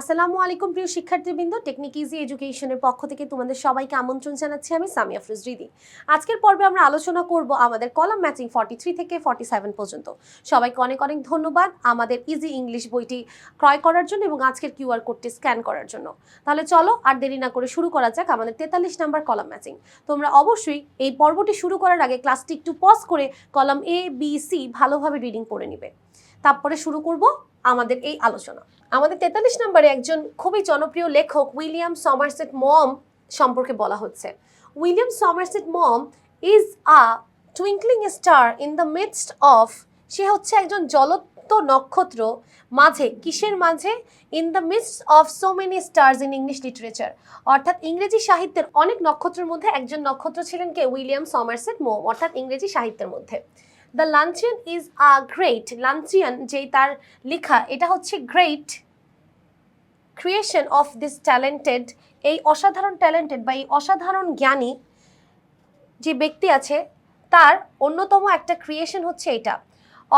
আসসালামু আলাইকুম, প্রিয় শিক্ষার্থীবৃন্দ। টেকনিক ইজি এডুকেশনের পক্ষ থেকে তোমাদের সবাইকে আমন্ত্রণ জানাচ্ছি আমি সামিয়া ফ্রুজ রিদি আজকের পর্বে আমরা আলোচনা করব আমাদের কলাম ম্যাচিং ফর্টি থ্রি থেকে ফর্টি সেভেন পর্যন্ত। সবাইকে অনেক অনেক ধন্যবাদ আমাদের ইজি ইংলিশ বইটি ক্রয় করার জন্য এবং আজকের কিউআর কোডটি স্ক্যান করার জন্য। তাহলে চলো আর দেরি না করে শুরু করা যাক আমাদের তেতাল্লিশ নাম্বার কলাম ম্যাচিং। তোমরা অবশ্যই এই পর্বটি শুরু করার আগে ক্লাসটি একটু পজ করে কলাম এ বি সি ভালোভাবে রিডিং পড়ে নিবে। তারপরে শুরু করব আমাদের এই আলোচনা। আমাদের তেতাল্লিশ নম্বরে একজন খুবই জনপ্রিয় লেখক উইলিয়াম সমারসেট মম সম্পর্কে বলা হচ্ছে। William Somerset Maugham is a twinkling star in the midst of সে হচ্ছে একজন জ্বলন্ত নক্ষত্র মাঝে, কিসের মাঝে? In the midst of so many stars in English literature অর্থাৎ ইংরেজি সাহিত্যের অনেক নক্ষত্রের মধ্যে একজন নক্ষত্র ছিলেন কে? উইলিয়াম সমারসেট মোম, অর্থাৎ ইংরেজি সাহিত্যের মধ্যে। The luncheon is a great luncheon যেই তার লেখা, এটা হচ্ছে great creation of this talented এই অসাধারণ ট্যালেন্টেড বা এই অসাধারণ জ্ঞানী যে ব্যক্তি আছে, তার অন্যতম একটা ক্রিয়েশন হচ্ছে এটা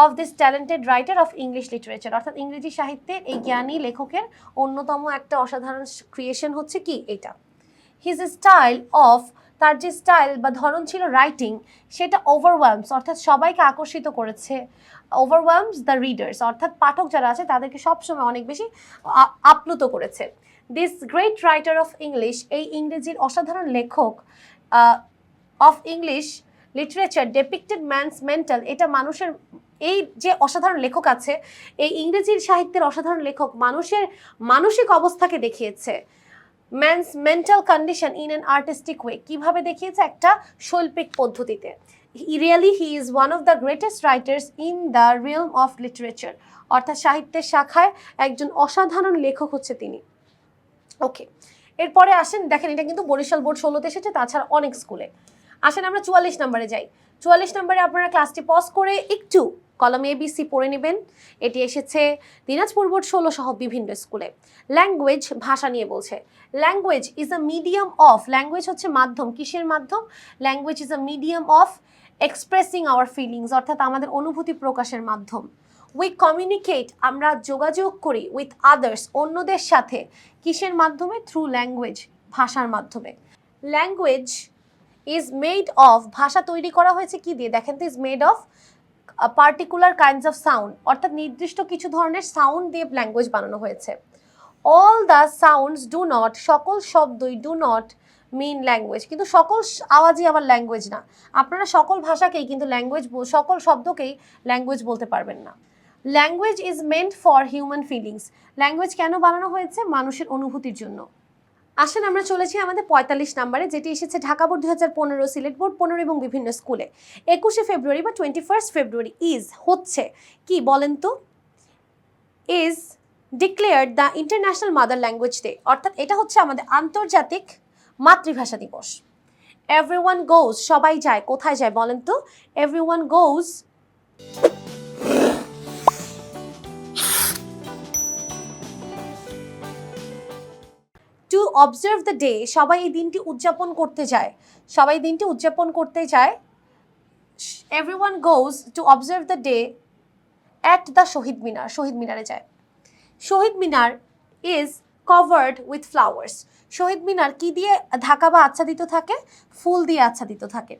of this talented writer of English literature অর্থাৎ ইংরেজি সাহিত্যের এই জ্ঞানী লেখকের অন্যতম একটা অসাধারণ ক্রিয়েশন হচ্ছে কি? এটা। হিজ স্টাইল অফ তার যে স্টাইল বা ধরন ছিল রাইটিং সেটা ওভারওয়েলমস অর্থাৎ সবাইকে আকর্ষিত করেছে। ওভারওয়েলমস দ্য রিডার্স অর্থাৎ পাঠক যারা আছে, তাদেরকে সবসময় অনেক বেশি আপ্লুত করেছে। This great writer of English এই ইংরেজির অসাধারণ লেখক of English literature depicted man's mental এটা মানুষের, এই যে অসাধারণ লেখক আছে, এই ইংরেজির সাহিত্যের অসাধারণ লেখক মানুষের মানসিক অবস্থাকে দেখিয়েছে। Man's mental condition in an artistic way কীভাবে দেখিয়েছে? একটা শৈল্পিক পদ্ধতিতে। Really he is one of the greatest writers in the realm of literature অর্থাৎ সাহিত্যের শাখায় একজন অসাধারণ লেখক হচ্ছে তিনি। ওকে এরপরে আসেন, দেখেন, এটা কিন্তু বরিশাল বোর্ড ষোলোতে এসেছে, তাছাড়া অনেক স্কুলে। আসেন আমরা চুয়াল্লিশ নম্বরে যাই। চুয়াল্লিশ নম্বরে আপনারা ক্লাসটি পজ করে একটু কলম এবিসি পড়ে নেবেন। এটি এসেছে দিনাজপুর বোর্ড ষোলো সহ বিভিন্ন স্কুলে। ল্যাঙ্গুয়েজ ভাষা নিয়ে বলছে। Language is a medium of language হচ্ছে মাধ্যম, কিসের মাধ্যম? Language is a medium of expressing our feelings অর্থাৎ আমাদের অনুভূতি প্রকাশের মাধ্যম। উই কমিউনিকেট আমরা যোগাযোগ করি উইথ আদার্স অন্যদের সাথে, কিসের মাধ্যমে? থ্রু ল্যাঙ্গুয়েজ ভাষার মাধ্যমে। ল্যাঙ্গুয়েজ ইজ মেড অফ ভাষা তৈরি করা হয়েছে কি দিয়ে? দেখেন তো is made of particular kinds of sound অর্থাৎ নির্দিষ্ট কিছু ধরনের সাউন্ড দিয়ে ল্যাঙ্গুয়েজ বানানো হয়েছে। All the sounds do not সকল শব্দই ডু নট মিন ল্যাঙ্গুয়েজ কিন্তু সকল আওয়াজই আবার ল্যাঙ্গুয়েজ না। আপনারা সকল ভাষাকেই কিন্তু ল্যাঙ্গুয়েজ সকল শব্দকেই ল্যাঙ্গুয়েজ বলতে পারবেন না। Language is meant for human feelings language কেন বানানো হয়েছে? মানুষের অনুভূতির জন্য। আসেন, আমরা চলেছি আমাদের পঁয়তাল্লিশ নাম্বারে, যেটি এসেছে ঢাকা বোর্ড দু হাজার পনেরো সিলেট বোর্ড পনেরো এবং বিভিন্ন স্কুলে। একুশে ফেব্রুয়ারি বা টোয়েন্টি ফার্স্ট ফেব্রুয়ারি ইজ হচ্ছে কি বলেন তো? Is declared the international mother language day অর্থাৎ এটা হচ্ছে আমাদের আন্তর্জাতিক মাতৃভাষা দিবস। এভরি ওয়ান গোজ সবাই যায়, কোথায় যায় বলেন তো? Everyone goes observe the day সবাই এই দিনটি উদযাপন করতে যায় সবাই দিনটি উদযাপন করতে যায় everyone goes to observe the day at the Shaheed Minar Shaheed মিনারে যায়। Shaheed Minar is covered with flowers Shaheed Minar কি দিয়ে ঢাকা বা আচ্ছাদিত থাকে? ফুল দিয়ে আচ্ছাদিত থাকে।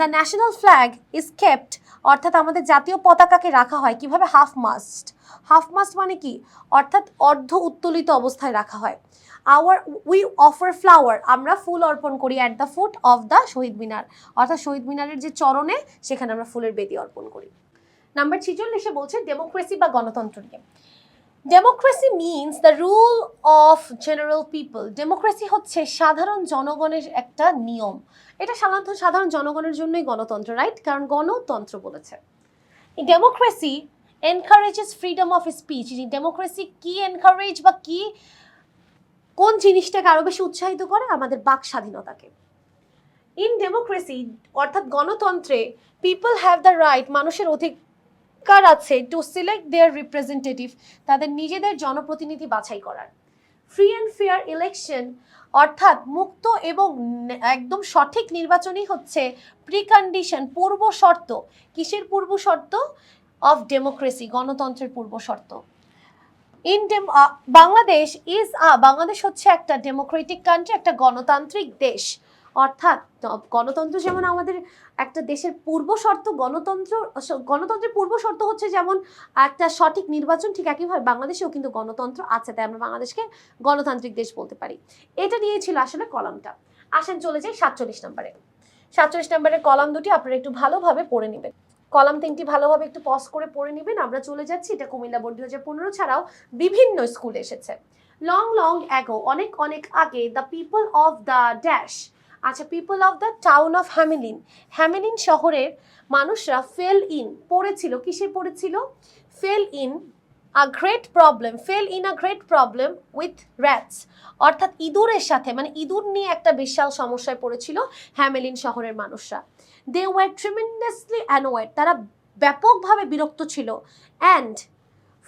The national flag is kept অর্থাৎ আমাদের জাতীয় পতাকাকে রাখা হয়। কীভাবে? হাফ মাস্ট হাফ মাস্ট মানে কি? অর্থাৎ অর্ধ উত্তোলিত অবস্থায় রাখা হয়। আওয়ার উই অফার ফ্লাওয়ার আমরা ফুল অর্পণ করি at the foot of the Shaheed Minar. অর্থাৎ শহীদ মিনারের যে চরণে, সেখানে আমরা ফুলের বেদি অর্পণ করি। নাম্বার ছিচল্লিশে বলছে ডেমোক্রেসি বা গণতন্ত্র নিয়ে। Democracy means the rule of general people democracy হচ্ছে সাধারণ জনগণের একটা নিয়ম। এটা সাধারণত সাধারণ জনগণের জন্যই গণতন্ত্র রাইট কারণ গণতন্ত্র বলেছে। Democracy encourages freedom of speech democracy কি এনকারেজ বা কি, কোন জিনিসটাকে আরও বেশি উৎসাহিত করে? আমাদের বাক স্বাধীনতাকে। ইন ডেমোক্রেসি অর্থাৎ গণতন্ত্রে পিপল হ্যাভ দ্য রাইট মানুষের অধিকার আছে টু সিলেক্ট দেয়ার রিপ্রেজেন্টেটিভ তাদের নিজেদের জনপ্রতিনিধি বাছাই করার। ফ্রি অ্যান্ড ফেয়ার ইলেকশন অর্থাৎ মুক্ত এবং একদম সঠিক নির্বাচনই হচ্ছে প্রিকন্ডিশন পূর্ব শর্ত। কিসের পূর্ব শর্ত? অফ ডেমোক্রেসি গণতন্ত্রের পূর্ব শর্ত। In Bangladesh is a Bangladesh হচ্ছে একটা ডেমোক্রেটিক কান্ট্রি একটা গণতান্ত্রিক দেশ। অর্থাৎ গণতন্ত্র যেমন আমাদের একটা দেশের পূর্ব শর্ত, গণতন্ত্র গণতন্ত্রের পূর্ব শর্ত হচ্ছে যেমন একটা সঠিক নির্বাচন ঠিক একইভাবে বাংলাদেশেও কিন্তু গণতন্ত্র আছে, তাই আমরা বাংলাদেশকে গণতান্ত্রিক দেশ বলতে পারি। এটা নিয়ে ছিল আসলে কলামটা। আসেন চলে যাই সাতচল্লিশ নম্বরে। সাতচল্লিশ নম্বরের কলাম দুটি আপনারা একটু ভালোভাবে পড়ে নেবেন। কলাম তিনটি ভালোভাবে একটু পজ করে পড়ে নেবেন। আমরা চলে যাচ্ছি, এটা কুমিল্লা বোর্ড দুই পনেরো ছাড়াও বিভিন্ন স্কুলে এসেছে। লং লং অ্যাগো অনেক অনেক আগে the people of the dash আচ্ছা people of the town of Hamelin Hamelin শহরের মানুষরা ফেল ইন পড়েছিল, কিসে পড়েছিল? Fell in a great problem fell in a great problem with rats অর্থাৎ ইঁদুরের সাথে মানে ইঁদুর নিয়ে একটা বিশাল সমস্যায় পড়েছিল হ্যামেলিন শহরের মানুষরা। দে ওয়ার ট্রিমেন্ডাসলি অ্যানোয়েড তারা ব্যাপকভাবে বিরক্ত ছিল। And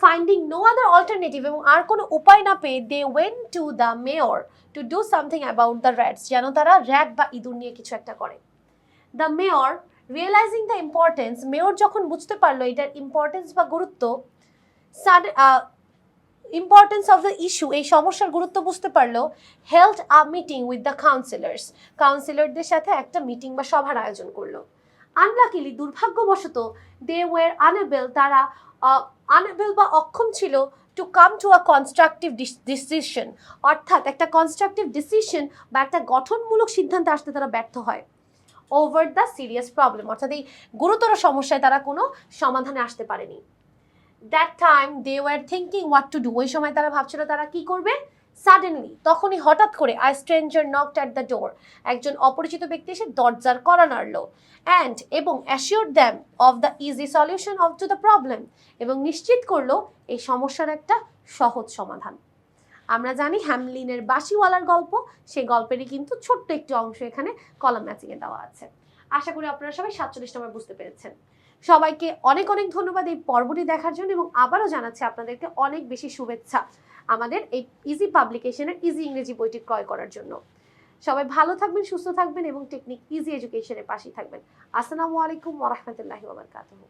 finding no other alternative এবং আর কোনো উপায় না পেয়ে they went to the mayor to do something about the rats যেন তারা র্যাট বা ইঁদুর নিয়ে কিছু একটা করে। The mayor realizing the importance mayor যখন বুঝতে পারল এটার ইম্পর্টেন্স বা গুরুত্ব ইম্পর্টেন্স অফ দ্য ইস্যু এই সমস্যার গুরুত্ব বুঝতে পারল held a meeting with the councillors কাউন্সিলরদের সাথে একটা মিটিং বা সভার আয়োজন করল। আনলাকিলি দুর্ভাগ্যবশত দে ওয়ার আনেবেল তারা আনেবেল বা অক্ষম ছিল to come to a constructive decision অর্থাৎ একটা কনস্ট্রাকটিভ ডিসিশন বা একটা গঠনমূলক সিদ্ধান্তে আসতে তারা ব্যর্থ হয় ওভার দ্য সিরিয়াস প্রবলেম অর্থাৎ এই গুরুতর সমস্যায় তারা কোনো সমাধানে আসতে পারেনি। That time they were thinking what to do ওই সময় তারা ভাবছিল তারা কি করবে? সাডেনলি তখনই হঠাৎ করে a stranger knocked at the door একজন অপরিচিত ব্যক্তি এসে দরজার করা নাড়লো। অ্যান্ড এবং assure them of the easy solution of to the problem এবং নিশ্চিত করল এই সমস্যার একটা সহজ সমাধান। আমরা জানি হ্যামলিনের বাসিওয়ালার গল্প, সেই গল্পেরই কিন্তু ছোট্ট একটি অংশ এখানে কলাম ম্যাচিংয়ে দেওয়া আছে। আশা করি আপনারা সবাই সাতচল্লিশ নম্বর বুঝতে পেরেছেন। সবাইকে অনেক অনেক ধন্যবাদ এই পর্বটি দেখার জন্য, এবং আবারও জানাচ্ছি আপনাদেরকে অনেক বেশি শুভেচ্ছা। আমাদের এই ইজি পাবলিকেশনের ইজি ইংরেজি বইটি ক্রয় করার জন্য। সবাই ভালো থাকবেন, সুস্থ থাকবেন এবং টেকনিক ইজি এডুকেশনের পাশেই থাকবেন। আসসালামু আলাইকুম ওরহমতুল্লাহি ওবরকাতুহু